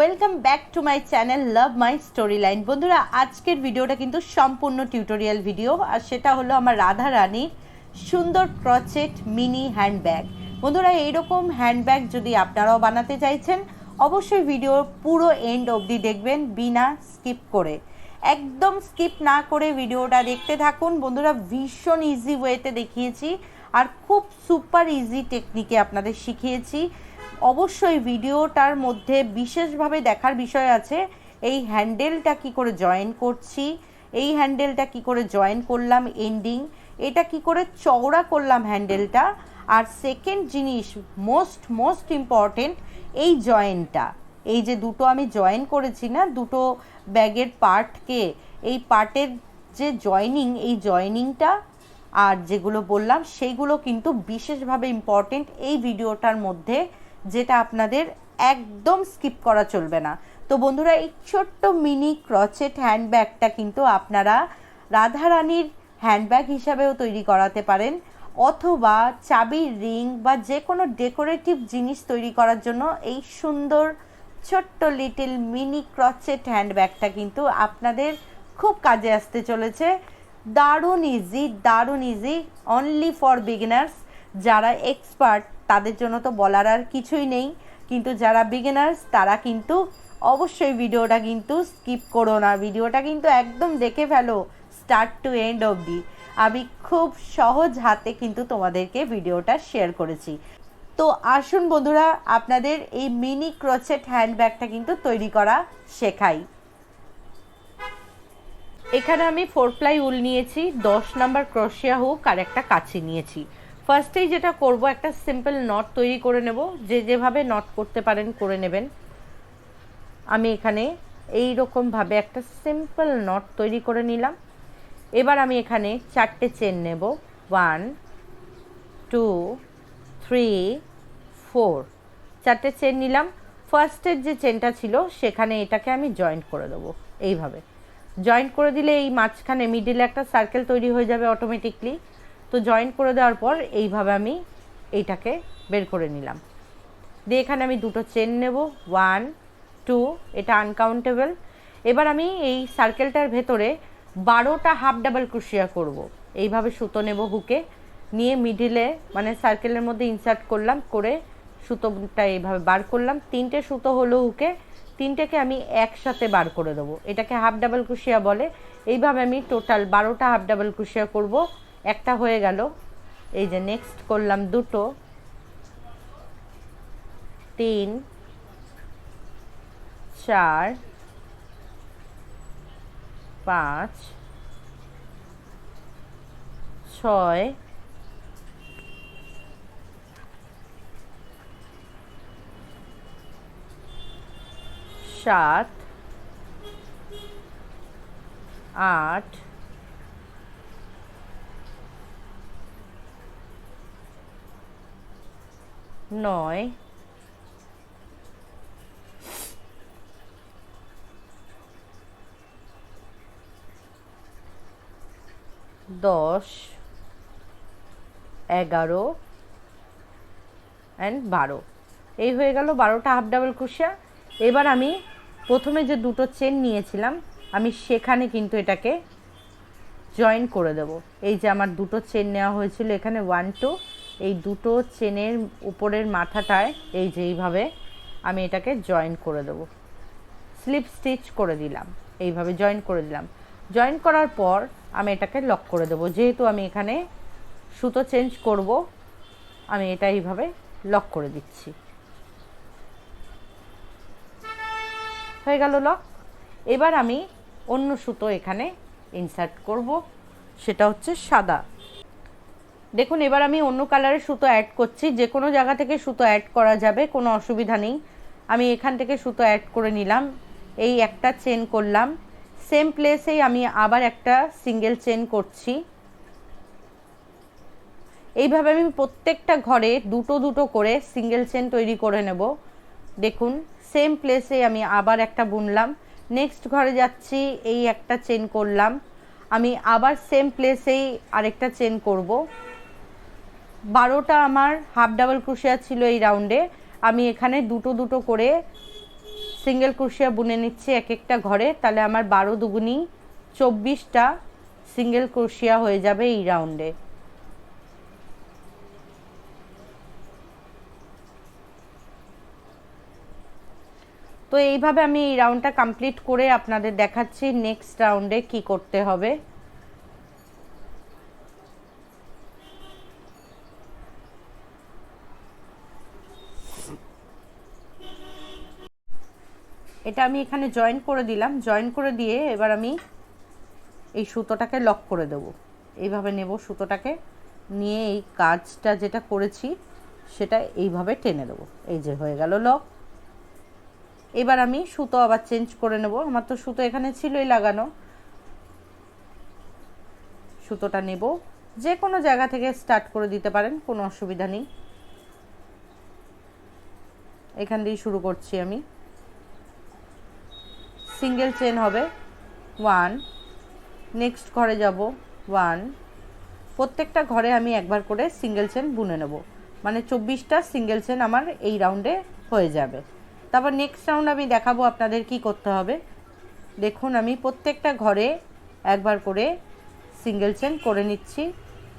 Welcome back to my channel love my story line বন্ধুরা, আজকের ভিডিওটা কিন্তু সম্পূর্ণ টিউটোরিয়াল ভিডিও আর সেটা হলো আমার রাধা রানীর সুন্দর ক্রচেট মিনি হ্যান্ডব্যাগ বন্ধুরা, এইরকম হ্যান্ডব্যাগ যদি আপনারাও বানাতে চাইছেন, অবশ্যই ভিডিওর পুরো এন্ড অবধি দেখবেন বিনা স্কিপ করে। একদম স্কিপ না করে ভিডিওটা দেখতে থাকুন। বন্ধুরা, ভীষণ ইজি ওয়েতে দেখিয়েছি, আর খুব সুপার ইজি টেকনিকে আপনাদের শিখিয়েছি। অবশ্যই ভিডিওটার মধ্যে বিশেষভাবে দেখার বিষয় আছে, এই হ্যান্ডেলটা কি করে জয়েন করছি, এই হ্যান্ডেলটা কি করে জয়েন করলাম এন্ডিং এটা কি করে চওড়া করলাম হ্যান্ডেলটা, আর সেকেন্ড জিনিস মোস্ট মোস্ট ইম্পর্টেন্ট এই জয়েন্টটা এই যে দুটো আমি জয়েন করেছি না, দুটো ব্যাগের পার্টকে, এই পার্টের যে জয়নিং এই জয়নিংটা আর যেগুলো বললাম সেইগুলো কিন্তু বিশেষভাবে ইম্পর্টেন্ট এই ভিডিওটার মধ্যে যেটা আপনাদের একদম স্কিপ করা চলবে না। তো বন্ধুরা, এই ছোট্ট মিনি ক্রচেট হ্যান্ডব্যাগটা কিন্তু আপনারা রাধারানীর হ্যান্ডব্যাগ হিসাবেও তৈরি করাতে পারেন, অথবা চাবির রিং বা যে কোনো ডেকোরেটিভ জিনিস তৈরি করার জন্য এই সুন্দর ছোট্ট লিটিল মিনি ক্রচেট হ্যান্ডব্যাগটা কিন্তু আপনাদের খুব কাজে আসতে চলেছে। দারুণ ইজি দারুণ ইজি অনলি ফর বিগিনার্স যারা এক্সপার্ট তাদের জন্য তো বলার আর কিছুই নেই। কিন্তু যারা বিগিনার্স তারা কিন্তু অবশ্যই ভিডিওটা কিন্তু স্কিপ করো না। ভিডিওটা কিন্তু একদম দেখে ফেলো স্টার্ট টু এন্ড অবধি। আমি খুব সহজ হাতে কিন্তু তোমাদেরকে ভিডিওটা শেয়ার করেছি। তো আসুন বন্ধুরা, আপনাদের এই মিনি ক্রোচেট হ্যান্ডব্যাগটা কিন্তু তৈরি করা শেখাই। এখানে আমি ফোর প্লাই উল নিয়েছি, দশ নাম্বার ক্রোশিয়া হুক আর একটা কাছি নিয়েছি। ফার্স্টেই যেটা করব, একটা সিম্পল নট তৈরি করে নেব। যে যেভাবে নট করতে পারেন, করে নেবেন। আমি এখানে এই রকমভাবে একটা সিম্পল নট তৈরি করে নিলাম। এবার আমি এখানে চারটে চেন নেব। ওয়ান টু থ্রি ফোর চারটে চেন নিলাম। ফার্স্টের যে চেনটা ছিল, সেখানে এটাকে আমি জয়েন্ট করে দেবো। এইভাবে। জয়েন্ট করে দিলে এই মাঝখানে মিডিলে একটা সার্কেল তৈরি হয়ে যাবে অটোমেটিকলি তো জয়েন্ট করে দেওয়ার পর এইভাবে আমি এইটাকে বের করে নিলাম। দিয়ে এখানে আমি দুটো চেন নেব। ওয়ান টু এটা আনকাউন্টেবল এবার আমি এই সার্কেলটার ভেতরে বারোটা হাফ ডাবল ক্রুশিয়া করব। এইভাবে সুতো নেব হুকে নিয়ে মিডিলে মানে সার্কেলের মধ্যে ইনসার্ট করলাম, করে সুতোটা এইভাবে বার করলাম। তিনটে সুতো হলো হুকে তিনটেকে আমি একসাথে বার করে দেবো। এটাকে হাফ ডাবল ক্রুশিয়া বলে। এইভাবে আমি টোটাল বারোটা হাফ ডাবল ক্রুশিয়া করব। একটা হয়ে গেল। এই যে নেক্সট করলাম দুটো। তিন চার পাঁচ ছয় সাত আট নয় দশ এগারো অ্যান্ড বারো। এই হয়ে গেল বারোটা হাফ ডাবল ক্রুশিয়া এবার আমি প্রথমে যে দুটো চেন নিয়েছিলাম, আমি সেখানে কিন্তু এটাকে জয়েন করে দেব। এই যে আমার দুটো চেন নেওয়া হয়েছিল, এখানে ওয়ান টু এই দুটো চেনের উপরের মাথাটায় এই যে এইভাবে আমি এটাকে জয়েন করে দেবো। স্লিপ স্টিচ করে দিলাম, এইভাবে জয়েন করে দিলাম। জয়েন করার পর আমি এটাকে লক করে দেবো। যেহেতু আমি এখানে সুতো চেঞ্জ করব, আমি এটা এইভাবে লক করে দিচ্ছি। হয়ে গেল লক এবার আমি অন্য সুতো এখানে ইনসার্ট করব, সেটা হচ্ছে সাদা। দেখুন, এবার আমি অন্য কালারের সুতো অ্যাড করছি। যে কোনো জায়গা থেকে সুতো অ্যাড করা যাবে, কোনো অসুবিধা নেই। আমি এখান থেকে সুতো অ্যাড করে নিলাম। এই একটা চেন করলাম। সেম প্লেসেই আমি আবার একটা সিঙ্গেল চেন করছি। এইভাবে আমি প্রত্যেকটা ঘরে দুটো দুটো করে সিঙ্গেল চেন তৈরি করে নেব। দেখুন সেম প্লেসে আমি আবার একটা বুনলাম। নেক্সট ঘরে যাচ্ছি, এই একটা চেন করলাম। আমি আবার সেম প্লেসেই আরেকটা চেন করব। বারোটা আমার হাফ ডাবল ক্রুশিয়া ছিল এই রাউন্ডে আমি এখানে দুটো দুটো করে সিঙ্গেল ক্রোশিয়া বুনে নিচ্ছি এক একটা ঘরে। তাহলে আমার বারো দুগুনি চব্বিশটা সিঙ্গেল ক্রোশিয়া হয়ে যাবে এই রাউন্ডে তো এইভাবে আমি এই রাউন্ডটা কমপ্লিট করে আপনাদের দেখাচ্ছি নেক্সট রাউন্ডে কি করতে হবে। এটা আমি এখানে জয়েন করে দিলাম। জয়েন করে দিয়ে এবার আমি এই সুতোটাকে লক করে দেব। এইভাবে নেব সুতোটাকে। নিয়ে এই কাজটা যেটা করেছি, সেটা এইভাবে টেনে দেবো। এই যে হয়ে গেল লক এবার আমি সুতো আবার চেঞ্জ করে নেব। আমার তো সুতো এখানে ছিলই লাগানো। সুতোটা নেব। যে কোনো জায়গা থেকে স্টার্ট করে দিতে পারেন, কোনো অসুবিধা নেই। এখান দিয়ে শুরু করছি আমি। সিঙ্গেল চেন হবে। ওয়ান নেক্সট ঘরে যাব। ওয়ান প্রত্যেকটা ঘরে আমি একবার করে সিঙ্গেল চেন বুনে নেব। মানে চব্বিশটা সিঙ্গেল চেন আমার এই রাউন্ডে হয়ে যাবে। তারপর নেক্সট রাউন্ড আমি দেখাবো আপনাদের কি করতে হবে। দেখুন, আমি প্রত্যেকটা ঘরে একবার করে সিঙ্গেল চেন করে নিচ্ছি।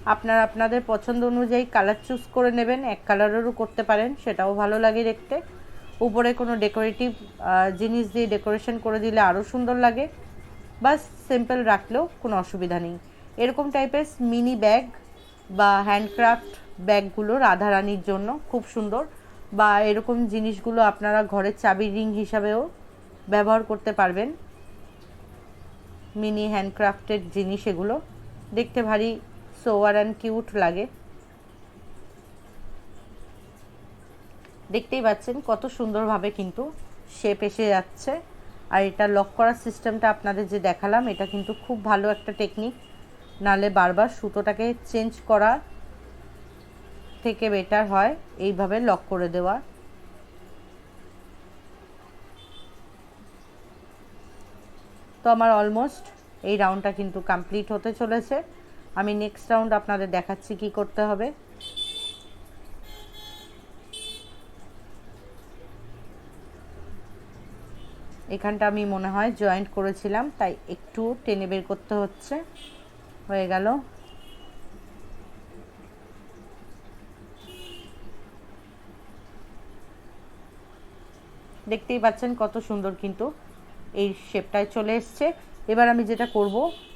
আপনারা আপনাদের পছন্দ অনুযায়ী কালার চুজ করে নেবেন। এক কালারেরও করতে পারেন, সেটাও ভালো লাগে দেখতে। উপরে কোনো ডেকোরেটিভ জিনিস দিয়ে ডেকোরেশন করে দিলে আরও সুন্দর লাগে। বাস সিম্পল রাখলেও কোনো অসুবিধা নেই। এরকম টাইপের মিনি ব্যাগ বা হ্যান্ডক্রাফট ব্যাগগুলো রাধারানির জন্য খুব সুন্দর। বা এরকম জিনিসগুলো আপনারা ঘরের চাবির রিং হিসাবেও ব্যবহার করতে পারবেন। মিনি হ্যান্ডক্রাফটেড জিনিস এগুলো। দেখতে ভারী সোয়ার অ্যান্ড কিউট লাগে। দেখতেই পাচ্ছেন, কত সুন্দরভাবে কিন্তু শেপ এসে যাচ্ছে। আর এটা লক করার সিস্টেমটা আপনাদের যে দেখালাম, এটা কিন্তু খুব ভালো একটা টেকনিক নালে বারবার সুতোটাকে চেঞ্জ করা থেকে বেটার হয়, এইভাবে লক করে দেওয়া। তো আমার অলমোস্ট এই রাউন্ডটা কিন্তু কমপ্লিট হতে চলেছে। আমি নেক্সট রাউন্ড আপনাদের দেখাচ্ছি কি করতে হবে। এখানটা আমি মনে হয় জয়েন্ট করেছিলাম, তাই একটু টেনে বের করতে হচ্ছে। হয়ে গেল। দেখতেই পাচ্ছেন কত সুন্দর কিন্তু এই শেপটায় চলে এসছে। এবার আমি যেটা করব,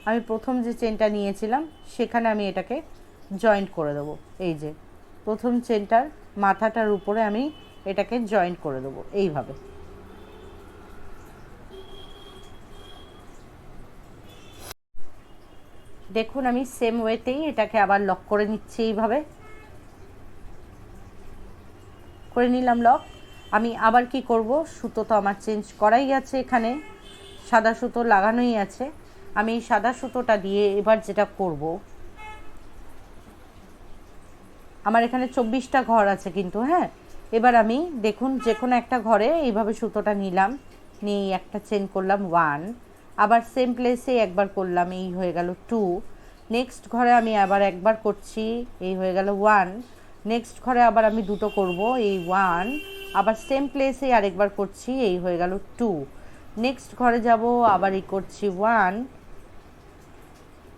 আমি প্রথম যে চেনটা নিয়েছিলাম, সেখানে আমি এটাকে জয়েন্ট করে দেবো। এই যে, প্রথম চেনটার মাথাটার উপরে আমি এটাকে জয়েন্ট করে দেবো, এইভাবে। দেখুন, আমি সেম ওয়েতেই এটাকে আবার লক করে নিচ্ছি এইভাবে। করে নিলাম লক আমি আবার কি করব? সুতো তো আমার চেঞ্জ করাই আছে এখানে। সাদা সুতো লাগানোই আছে। আমি এই সাদা সুতোটা দিয়ে এবার যেটা করব, আমার এখানে চব্বিশটা ঘর আছে কিন্তু হ্যাঁ? এবার আমি দেখুন যে কোনো একটা ঘরে এইভাবে সুতোটা নিলাম। নিয়ে একটা চেন করলাম ওয়ান আবার সেম প্লেসে একবার করলাম, এই হয়ে গেল টু নেক্সট ঘরে আমি আবার একবার করছি, এই হয়ে গেল ওয়ান নেক্সট ঘরে আবার আমি দুটো করব, এই ওয়ান আবার সেম প্লেসে আরেকবার করছি, এই হয়ে গেল টু নেক্সট ঘরে যাব, আবার এই করছি ওয়ান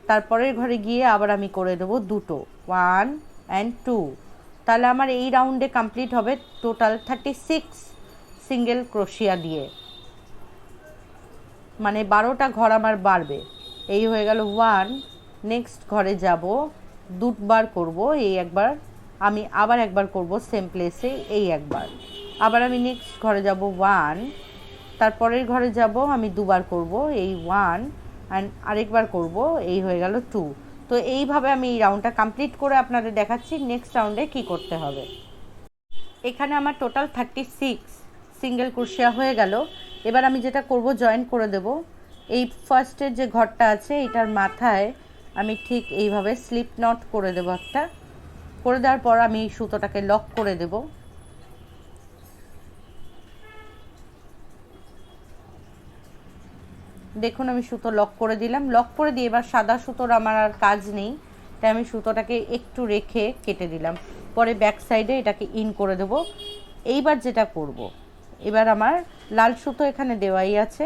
তারপরের ঘরে গিয়ে আবার আমি করে দেবো দুটো ওয়ান অ্যান্ড টু তাহলে আমার এই রাউন্ডে কমপ্লিট হবে total thirty six single crochet দিয়ে। মানে বারোটা ঘর আমার বাড়বে। এই হয়ে গেল ওয়ান নেক্সট ঘরে যাব, দুবার করব, এই একবার, আমি আবার একবার করব সেম প্লেসে এই একবার। আবার আমি নেক্সট ঘরে যাব ওয়ান তারপরের ঘরে যাব, আমি দুবার করব, এই ওয়ান অ্যান্ড আরেকবার করব, এই হয়ে গেল টু তো এইভাবে আমি এই রাউন্ডটা কমপ্লিট করে আপনাদের দেখাচ্ছি নেক্সট রাউন্ডে কি করতে হবে। এখানে আমার total thirty six single crochet হয়ে গেল। এবার আমি যেটা করব জয়েন করে দেব। এই ফার্স্টের যে ঘরটা আছে, এটার মাথায় আমি ঠিক এইভাবে স্লিপ নট করে দেবো একটা। করে দেওয়ার পর আমি সুতোটাকে লক করে দেব। দেখুন, আমি সুতো লক করে দিলাম। লক করে দিয়ে এবার সাদা সুতোর আমার আর কাজ নেই। তাই আমি সুতোটাকে একটু রেখে কেটে দিলাম। পরে ব্যাক সাইডে এটাকে ইন করে দেব। এইবার যেটা করব এবার আমার লাল সুতো এখানে দেওয়াই আছে।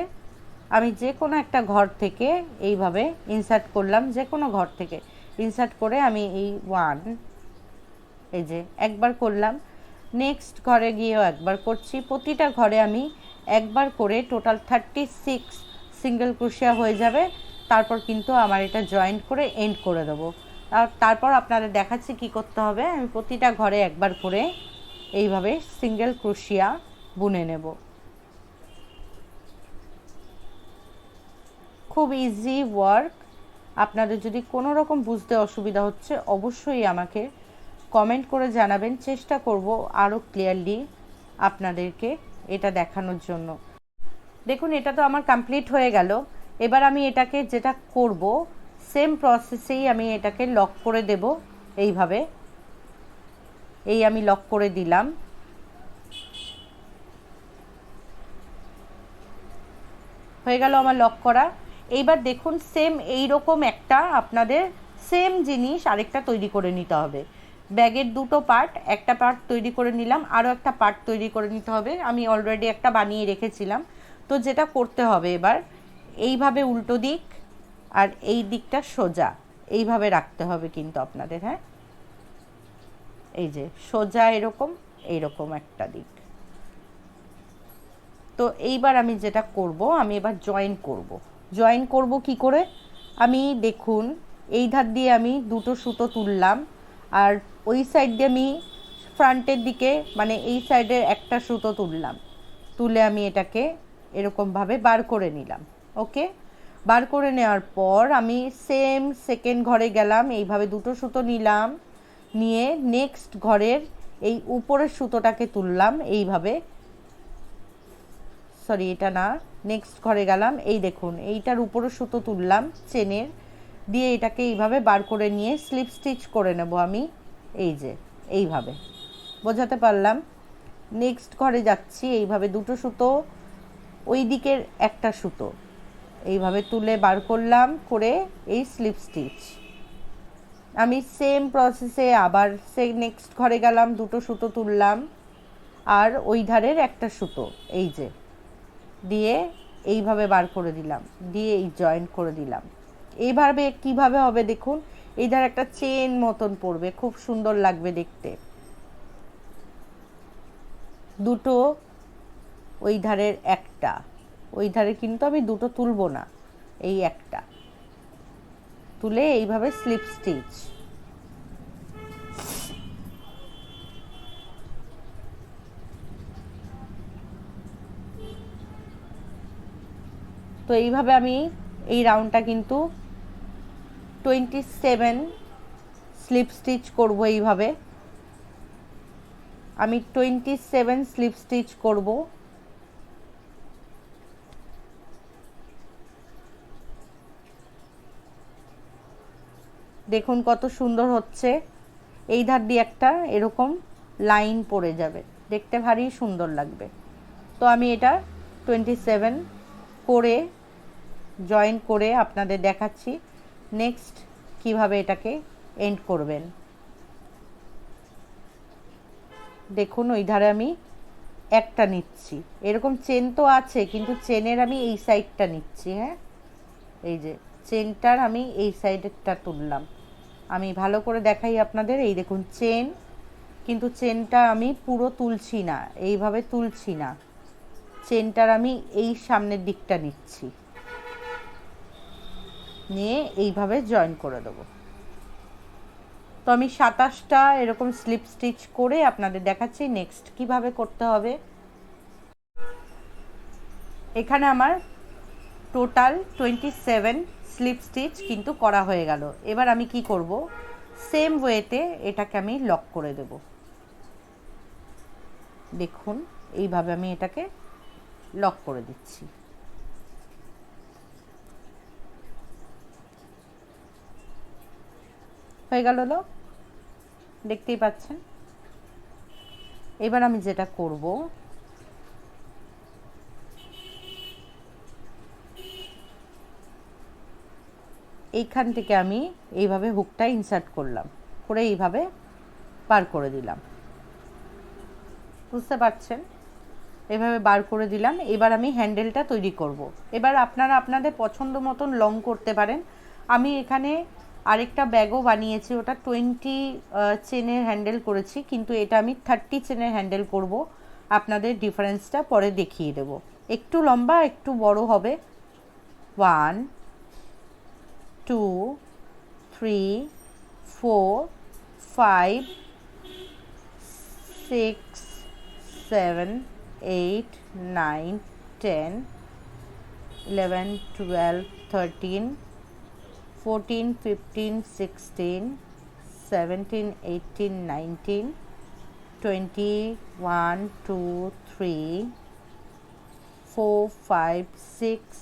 আমি যে কোনো একটা ঘর থেকে এইভাবে ইনসার্ট করলাম যে কোনো ঘর থেকে। ইনসার্ট করে আমি এই ওয়ান এই যে একবার করলাম। নেক্সট ঘরে গিয়েও একবার করছি। প্রতিটা ঘরে আমি একবার করে total thirty six single crochet হয়ে যাবে। তারপর কিন্তু আমার এটা জয়েন্ট করে এন্ড করে দেবো। তারপর আপনাদের দেখাচ্ছি কি করতে হবে। আমি প্রতিটা ঘরে একবার করে এইভাবে সিঙ্গেল ক্রোশিয়া বুনে নেব। খুব ইজি ওয়ার্ক আপনাদের যদি কোনো রকম বুঝতে অসুবিধা হচ্ছে, অবশ্যই আমাকে কমেন্ট করে জানাবেন। চেষ্টা করব আরও ক্লিয়ারলি আপনাদেরকে এটা দেখানোর জন্য। দেখুন, এটা তো আমার কমপ্লিট হয়ে গেল। এবার আমি এটাকে যেটা করব সেম প্রসেসেই আমি এটাকে লক করে দেব এইভাবে। এই আমি লক করে দিলাম। হয়ে গেল আমার লক করা। এইবার দেখুন সেম এই রকম একটা আপনাদের সেম জিনিস আরেকটা তৈরি করে নিতে হবে। ব্যাগের দুটো পার্ট একটা পার্ট তৈরি করে নিলাম আরও একটা পার্ট তৈরি করে নিতে হবে। আমি অলরেডি একটা বানিয়ে রেখেছিলাম। তো যেটা করতে হবে এবার, এইভাবে উল্টো দিক আর এই দিকটা সোজা। এইভাবে রাখতে হবে কিন্তু আপনাদের হ্যাঁ? এই যে সোজা এরকম, এইরকম একটা দিক। তো এইবার আমি যেটা করব, আমি এবার জয়েন করব। জয়েন করব কি করে? আমি দেখুন, এই ধার দিয়ে আমি দুটো সুতো তুললাম, আর ওই সাইড দিয়ে আমি ফ্রন্টের দিকে মানে এই সাইডের একটা সুতো তুললাম। তুলে আমি এটাকে এরকমভাবে বার করে নিলাম ওকে বার করে নেওয়ার পর আমি সেম সেকেন্ড ঘরে গেলাম, এইভাবে দুটো সুতো নিলাম, নিয়ে নেক্সট ঘরের এই উপরের সুতোটাকে তুললাম, এইভাবে সরি এটা না। নেক্সট ঘরে গেলাম। এই দেখুন, এইটার উপরে সুতো তুললাম চেনের। দিয়ে এটাকে এইভাবে বার করে নিয়ে স্লিপ স্টিচ করে নেব আমি। এই যে, এইভাবে। বোঝাতে পারলাম? নেক্সট ঘরে যাচ্ছি, এইভাবে দুটো সুতো, ওই দিকের একটা সুতো। এইভাবে তুলে বার করলাম করে এই স্লিপ স্টিচ আমি সেম প্রসেসে আবার সে নেক্সট ঘরে গেলাম, দুটো সুতো তুললাম। আর ওই ধারের একটা সুতো, এই যে। দিয়ে এইভাবে বার করে দিলাম, দিয়ে এই জয়েন্ট করে দিলাম। এইভাবে কীভাবে হবে দেখুন এই ধারে একটা চেন মতন পড়বে, খুব সুন্দর লাগবে দেখতে। দুটো ওই ধারের একটা ওই ধারে কিন্তু আমি দুটো তুলবো না, এই একটা। তুলে এইভাবে স্লিপ স্টিচ তো এইভাবে আমি এই রাউন্ডটা কিন্তু টোয়েন্টি সেভেন স্লিপ স্টিচ করব এইভাবে। আমি টোয়েন্টি সেভেন স্লিপ স্টিচ করব। দেখুন কত সুন্দর হচ্ছে। এই ধার দিয়ে একটা এরকম লাইন পড়ে যাবে। দেখতে ভারী সুন্দর লাগবে। তো আমি এটা টোয়েন্টি সেভেন করে জয়েন করে আপনাদের দেখাচ্ছি। নেক্সট কীভাবে এটাকে এন্ড করবেন। দেখুন ওই ধারে আমি একটা নিচ্ছি। এরকম চেন তো আছে, কিন্তু চেনের আমি এই সাইডটা নিচ্ছি হ্যাঁ? এই যে চেনটার আমি এই সাইডেরটা তুললাম। আমি ভালো করে দেখাই আপনাদের, এই দেখুন চেন কিন্তু চেনটা আমি পুরো তুলছি না, এইভাবে তুলছি না। চেনটার আমি এই সামনের দিকটা নিচ্ছি। নিয়ে এইভাবে জয়েন করে দেবো। তো আমি সাতাশটা এরকম স্লিপ স্টিচ করে আপনাদের দেখাচ্ছি নেক্সট কীভাবে করতে হবে। এখানে আমার total twenty seven slip stitch কিন্তু করা হয়ে গেল। এবার আমি কি করব? সেম ওয়েতে এটাকে আমি লক করে দেব। দেখুন, এইভাবে আমি এটাকে লক করে দিচ্ছি। হয়ে গেল লক দেখতেই পাচ্ছেন। এবার আমি যেটা করব, এইখান থেকে আমি এইভাবে হুকটা ইনসার্ট করলাম। করে এইভাবে পার করে দিলাম। বুঝতে পারছেন? এভাবে বার করে দিলাম। এবার আমি হ্যান্ডেলটা তৈরি করব। এবার আপনারা আপনাদের পছন্দ মতন লং করতে পারেন। আমি এখানে আরেকটা ব্যাগও বানিয়েছি, ওটা টোয়েন্টি চেনের হ্যান্ডেল করেছি, কিন্তু এটা আমি থার্টি চেনের হ্যান্ডেল করব। আপনাদের ডিফারেন্সটা পরে দেখিয়ে দেব। একটু লম্বা, একটু বড় হবে। One two three four five six seven eight nine ten eleven twelve thirteen fourteen fifteen sixteen seventeen eighteen nineteen twenty one two three four five six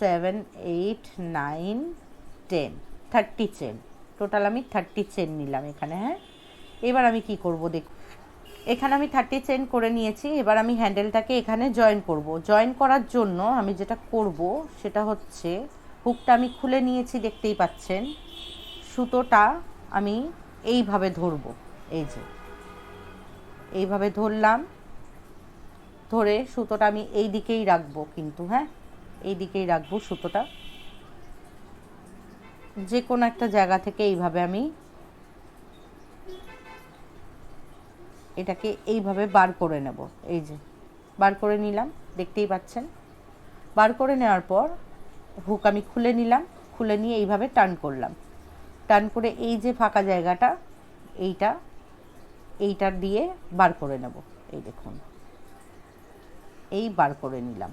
seven eight nine ten thirty chain total আমি thirty chain নিলাম এখানে হ্যাঁ? এবার আমি কি করব দেখ এখানে আমি থার্টি চেন করে নিয়েছি, এবার আমি হ্যান্ডেলটাকে এখানে জয়েন করব। জয়েন করার জন্য আমি যেটা করব, সেটা হচ্ছে হুকটা আমি খুলে নিয়েছি, দেখতেই পাচ্ছেন। সুতোটা আমি এইভাবে ধরব, এই যে। এইভাবে ধরলাম, ধরে সুতোটা আমি এই দিকেই রাখব কিন্তু হ্যাঁ? এই দিকেই রাখব সুতোটা। যে কোনো একটা জায়গা থেকে এইভাবে আমি এটাকে এইভাবে বার করে নেব, এই যে। বার করে নিলাম, দেখতেই পাচ্ছেন। বার করে নেওয়ার পর হুক আমি খুলে নিলাম, খুলে নিয়ে এইভাবে টান করলাম। টান করে এই যে ফাঁকা জায়গাটা, এইটা এইটার দিয়ে বার করে নেব। এই দেখুন, এই বার করে নিলাম।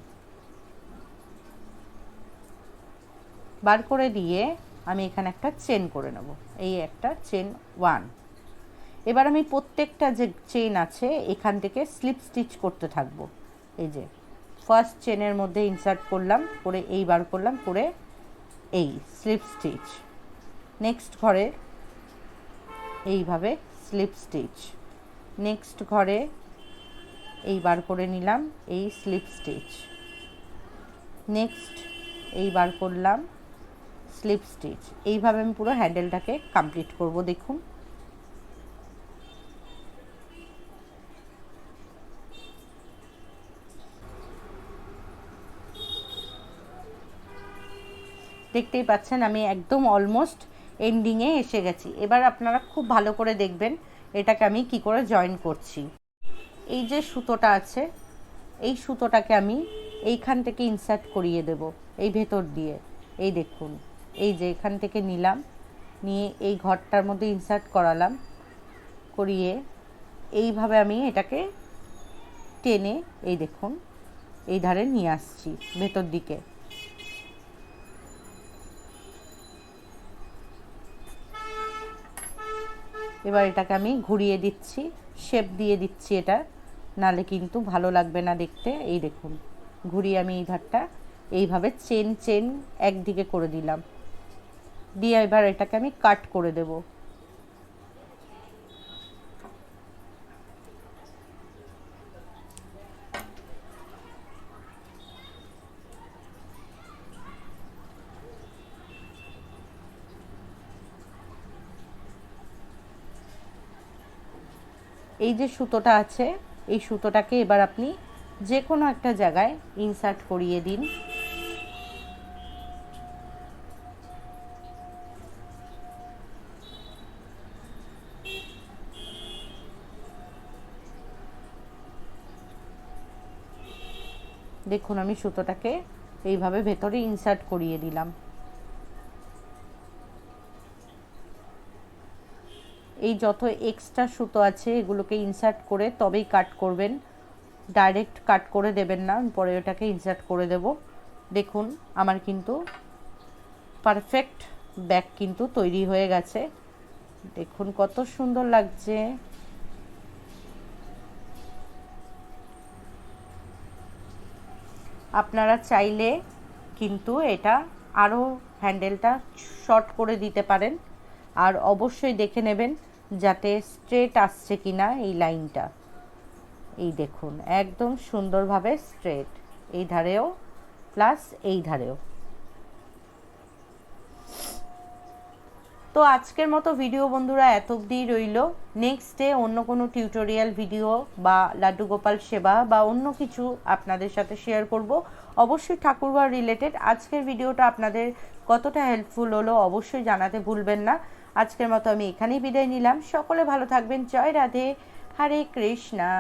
বার করে দিয়ে আমি এখানে একটা চেন করে নেব। এই একটা চেন ওয়ান। এবার আমি প্রত্যেকটা যে চেন আছে, এখান থেকে স্লিপ স্টিচ করতে থাকব। এই যে ফার্স্ট চেনের মধ্যে ইনসার্ট করলাম, করে এই বার করলাম, করে এই স্লিপ স্টিচ নেক্সট ঘরে এইভাবে স্লিপ স্টিচ নেক্সট ঘরে এই বার করে নিলাম এই স্লিপ স্টিচ নেক্সট এই বার করলাম স্লিপ স্টিচ এইভাবে আমি পুরো হ্যান্ডেলটাকে কমপ্লিট করব, দেখুন। দেখতেই পাচ্ছেন, আমি একদম অলমোস্ট এন্ডিংয়ে এসে গেছি। এবার আপনারা খুব ভালো করে দেখবেন এটাকে আমি কি করে জয়েন করছি। এই যে সুতোটা আছে, এই সুতোটাকে আমি এইখান থেকে ইনসার্ট করিয়ে দেব, এই ভেতর দিয়ে। এই দেখুন, এই যে এখান থেকে নিলাম, নিয়ে এই ঘরটার মধ্যে ইনসার্ট করালাম, করিয়ে এইভাবে আমি এটাকে টেনে, এই দেখুন, এই ধারে নিয়ে আসছি, ভেতর দিকে। এবার এটাকে আমি ঘুরিয়ে দিচ্ছি শেপ দিয়ে দিচ্ছি এটা। নালে কিন্তু ভালো লাগবে না দেখতে। এই দেখুন, ঘুরিয়ে আমি এই ধারটা এইভাবে চেন চেন একদিকে করে দিলাম। দিয়ে এবার এটাকে আমি কাট করে দেব। এই যে সুতোটা আছে, এই সুতোটাকে এবার আপনি যে কোনো একটা জায়গায় ইনসার্ট করিয়ে দিন। দেখুন, আমি সুতোটাকে এইভাবে ভেতরে ইনসার্ট করিয়ে দিলাম। এই যত এক্সট্রা সুতো আছে, এগুলোকে ইনসার্ট করে তবেই কাট করবেন। ডাইরেক্ট কাট করে দেবেন না, পরে ওটাকে ইনসার্ট করে দেব। দেখুন, আমার কিন্তু পারফেক্ট ব্যাগ কিন্তু তৈরি হয়ে গেছে। দেখুন কত সুন্দর লাগছে। আপনারা চাইলে কিন্তু এটা আরও হ্যান্ডেলটা শর্ট করে দিতে পারেন। আর অবশ্যই দেখে নেবেন যাতে স্ট্রেট আসছে কিনা এই লাইনটা এই দেখুন, একদম সুন্দরভাবে স্ট্রেট এই ধারেও প্লাস এই ধারেও। তো আজকের মতো ভিডিও বন্ধুরা এত অবধি রইল। নেক্সট ডে অন্য কোনো টিউটোরিয়াল ভিডিও বা লাড্ডু গোপাল সেবা বা অন্য কিছু আপনাদের সাথে শেয়ার করব। অবশ্যই ঠাকুরবার রিলেটেড আজকের ভিডিওটা আপনাদের কতটা হেল্পফুল হলো অবশ্যই জানাতে ভুলবেন না। আজকের মতো আমি এখানেই বিদায় নিলাম। সকলে ভালো থাকবেন। জয় রাধে। হরে কৃষ্ণা।